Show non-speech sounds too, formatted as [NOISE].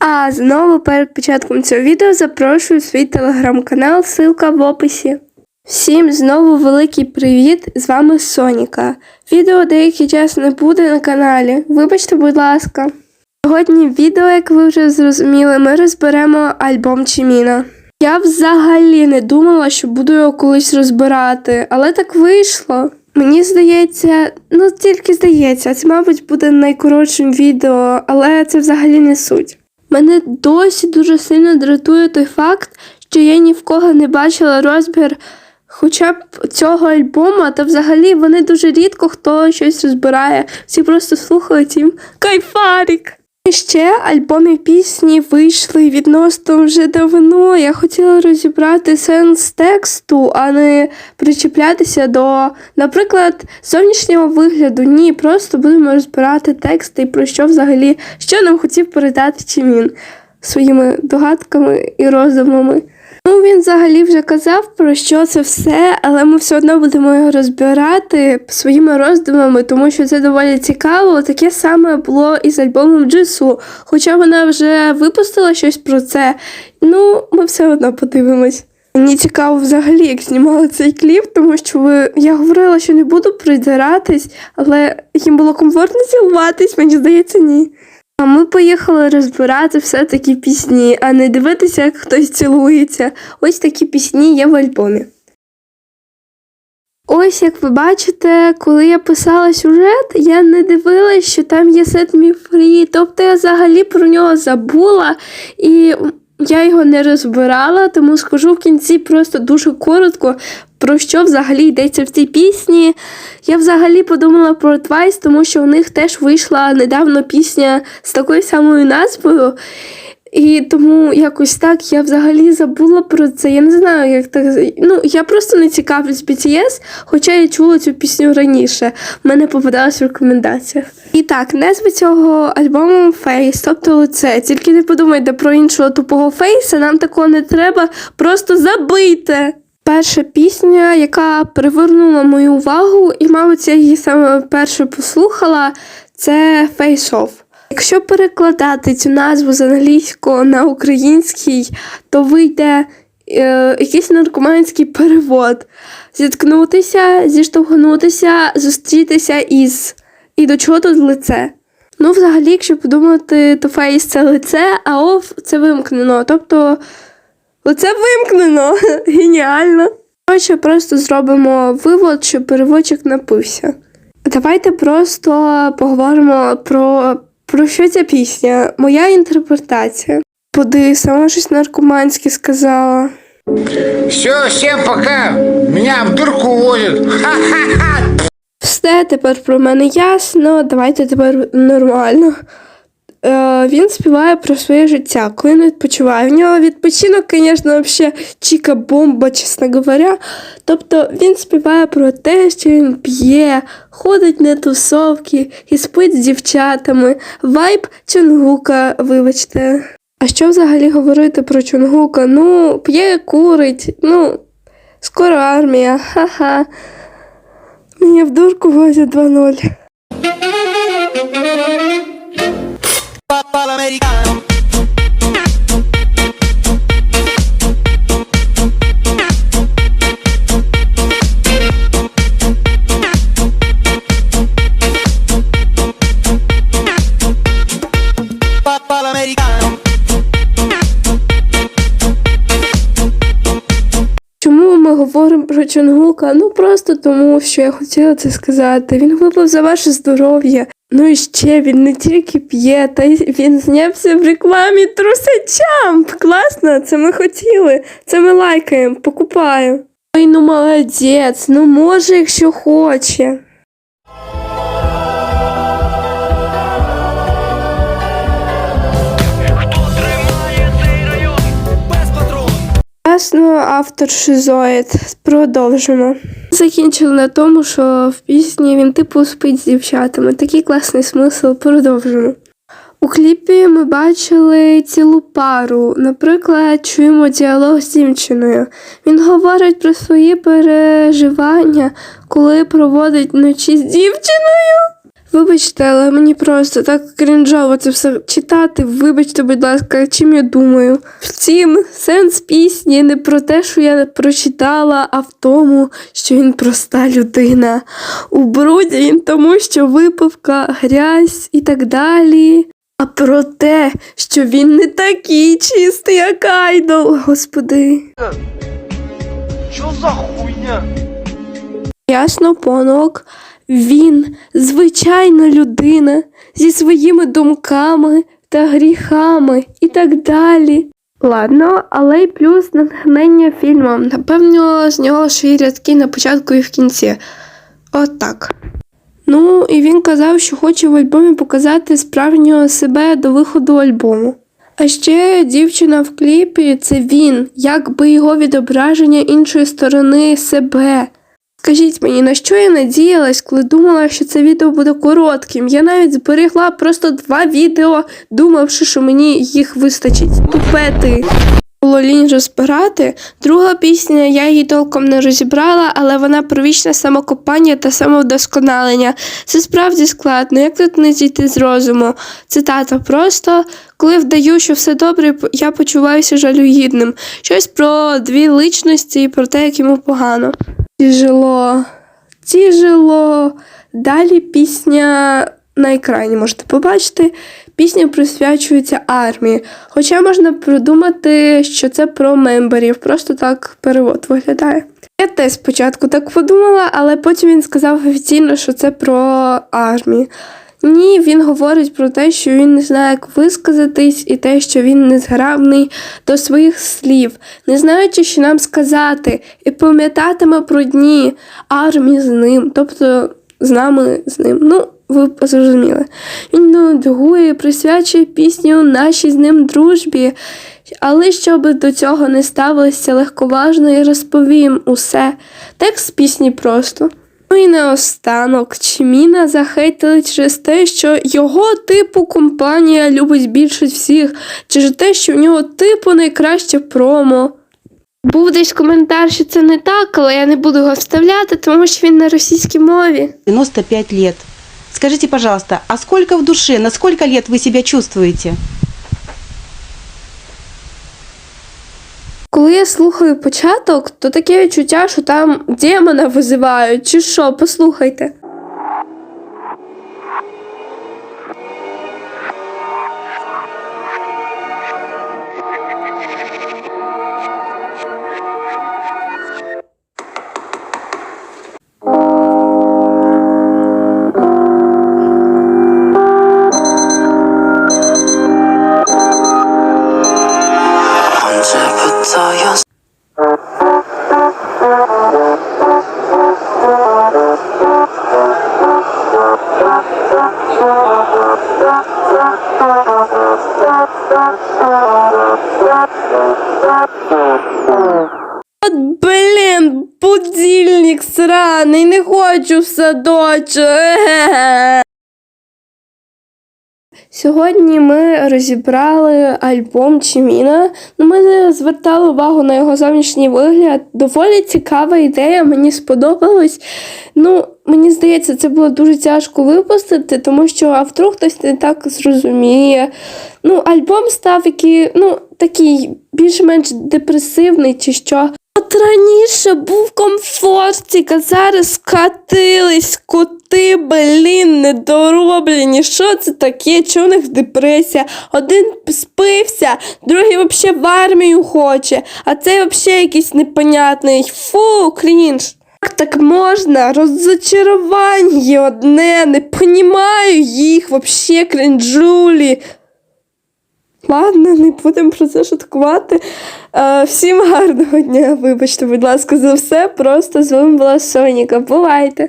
А знову перед початком цього відео запрошую в свій телеграм-канал, ссылка в описі. Всім знову великий привіт! З вами Соніка. Відео деякий час не буде на каналі. Вибачте, будь ласка. Сьогодні відео, як ви вже зрозуміли, ми розберемо альбом Чиміна. Я взагалі не думала, що буду його колись розбирати, але так вийшло. Мені здається, ну тільки здається, це, мабуть, буде найкоротшим відео, але це взагалі не суть. Мене досі дуже сильно дратує той факт, що я ні в кого не бачила розбір хоча б цього альбома, та взагалі вони дуже рідко хто щось розбирає. Всі просто слухають їм кайфарік. Ще альбоми пісні вийшли відносно вже давно. Я хотіла розібрати сенс тексту, а не причіплятися до, наприклад, зовнішнього вигляду. Ні, просто будемо розбирати тексти і про що взагалі, що нам хотів передати Чимін своїми догадками і роздумами. Ну, він взагалі вже казав про що це все, але ми все одно будемо його розбирати своїми роздумами, тому що це доволі цікаво. Таке саме було і з альбомом Джису. Хоча вона вже випустила щось про це, ну, ми все одно подивимось. Мені цікаво взагалі, як знімали цей кліп, тому що ви... я говорила, що не буду придиратись, але їм було комфортно цілуватись, мені здається, ні. А ми поїхали розбирати все-таки пісні, а не дивитися, як хтось цілується. Ось такі пісні є в альбомі. Ось як ви бачите, коли я писала сюжет, я не дивилась, що там є Me Free, тобто я взагалі про нього забула і я його не розбирала, тому скажу в кінці просто дуже коротко, про що взагалі йдеться в цій пісні. Я взагалі подумала про Twice, тому що у них теж вийшла недавно пісня з такою самою назвою. І тому якось так я взагалі забула про це. Я не знаю, як так. Ну, я просто не цікавлюсь BTS, хоча я чула цю пісню раніше. В мене попадалось в рекомендаціях. І так, назва цього альбому Face, тобто лице. Тільки не подумайте про іншого тупого фейса, нам такого не треба, просто забийте. Перша пісня, яка привернула мою увагу, і, мабуть, я її саме перше послухала, це Face Off. Якщо перекладати цю назву з англійського на український, то вийде е, якийсь наркоманський перевод. Зіткнутися, зіштовхнутися, зустрітися із. І до чого тут лице? Ну, взагалі, якщо подумати, то фейс це лице, а оф це вимкнено. Тобто лице вимкнено. [LAUGHS] Геніально. Коротше, просто зробимо вивод, що переводчик напився. Давайте просто поговоримо про, про що ця пісня. Моя інтерпретація. Поди, сама щось наркоманське сказала. Все, всем пока. Меня в дурку увозят. Ха-ха-ха. Все тепер про мене ясно, давайте тепер нормально. Е, він співає про своє життя, коли він відпочиває. В нього відпочинок, звісно, взагалі чіка бомба, чесно говоря. Тобто він співає про те, що він п'є, ходить на тусовки і спить з дівчатами. Вайб Чонгука, вибачте. А що взагалі говорити про Чонгука? Ну, п'є, курить, ну, скоро армія, ха-ха. Меня в дурку возят 2-0. Papà l'americano Чому ми говоримо про Чонгука? Ну просто тому, що я хотіла це сказати. Він випав за ваше здоров'я. Ну і ще він не тільки п'є, та й він знявся в рекламі трусачам. Класно, це ми хотіли. Це ми лайкаємо, покупаємо. Ой, ну молодець, ну може, якщо хоче. Ясно, автор Шизоїд. Продовжимо. Закінчили на тому, що в пісні він типу спить з дівчатами. Такий класний смисл. Продовжимо. У кліпі ми бачили цілу пару. Наприклад, чуємо діалог з дівчиною. Він говорить про свої переживання, коли проводить ночі з дівчиною. Вибачте, але мені просто так крінжово це все читати. Вибачте, будь ласка, чим я думаю. Втім, сенс пісні не про те, що я прочитала, а в тому, що він проста людина. У бруді він тому, що випивка, грязь і так далі. А про те, що він не такий чистий, як айдол, господи. Чё за хуйня? Ясно, понок. Він звичайна людина зі своїми думками та гріхами і так далі. Ладно, але й плюс натхнення фільмом. Напевно, з нього й рядки на початку і в кінці. От так. Ну, і він казав, що хоче в альбомі показати справжнього себе до виходу альбому. А ще дівчина в кліпі це він, якби його відображення іншої сторони себе. Скажіть мені, на що я надіялась, коли думала, що це відео буде коротким? Я навіть зберегла просто два відео, думавши, що мені їх вистачить. Тупе ти. Було лінь розбирати. Друга пісня, я її толком не розібрала, але вона про вічне самокопання та самовдосконалення. Це справді складно, як тут не зійти з розуму. Цитата просто коли вдаю, що все добре, я почуваюся жалюгідним. Щось про дві личності і про те, як йому погано. Тяжело, тяжело. Далі пісня на екрані можете побачити. Пісня присвячується армії. Хоча можна придумати, що це про мемберів, просто так перевод виглядає. Я теж спочатку так подумала, але потім він сказав офіційно, що це про армію. Ні, він говорить про те, що він не знає, як висказатись, і те, що він незграбний до своїх слів, не знаючи, що нам сказати, і пам'ятатиме про дні армії з ним, тобто з нами з ним. Ну, ви зрозуміли. Він нудгує, присвячує пісню нашій з ним дружбі. Але щоб до цього не ставилося легковажно, я розповім усе. Текст пісні просто. Ну і наостанок, Чміна захейтили через те, що його типу компанія любить більше всіх, через те, що в нього типу найкраще промо. Був десь коментар, що це не так, але я не буду його вставляти, тому що він на російській мові. 95 лет. Скажите, пожалуйста, а сколько в душе, на сколько лет вы себя чувствуете? Коли я слухаю початок, то таке відчуття, що там демона визивають, чи що, послухайте. От блін, будильник сраний, не хочу в садочок. [LAUGHS] Сьогодні ми розібрали альбом Чиміна. Ну, Ми звертали увагу на його зовнішній вигляд. Доволі цікава ідея, мені сподобалось. Ну, мені здається, це було дуже тяжко випустити, тому що а вдруг хтось не так зрозуміє. Ну, альбом став який, ну, такий більш-менш депресивний чи що. От раніше був комфортик, а зараз скатились коти, блін, недороблені. Що це таке? Чого у них депресія? Один спився, другий взагалі в армію хоче, а цей взагалі якийсь непонятний. Фу, крінж. Як так можна? Розочарування одне, не понімаю їх, взагалі крінжулі. Ладно, не будемо про це шуткувати. Е, всім гарного дня. Вибачте, будь ласка, за все. Просто з вами була Соніка. Бувайте!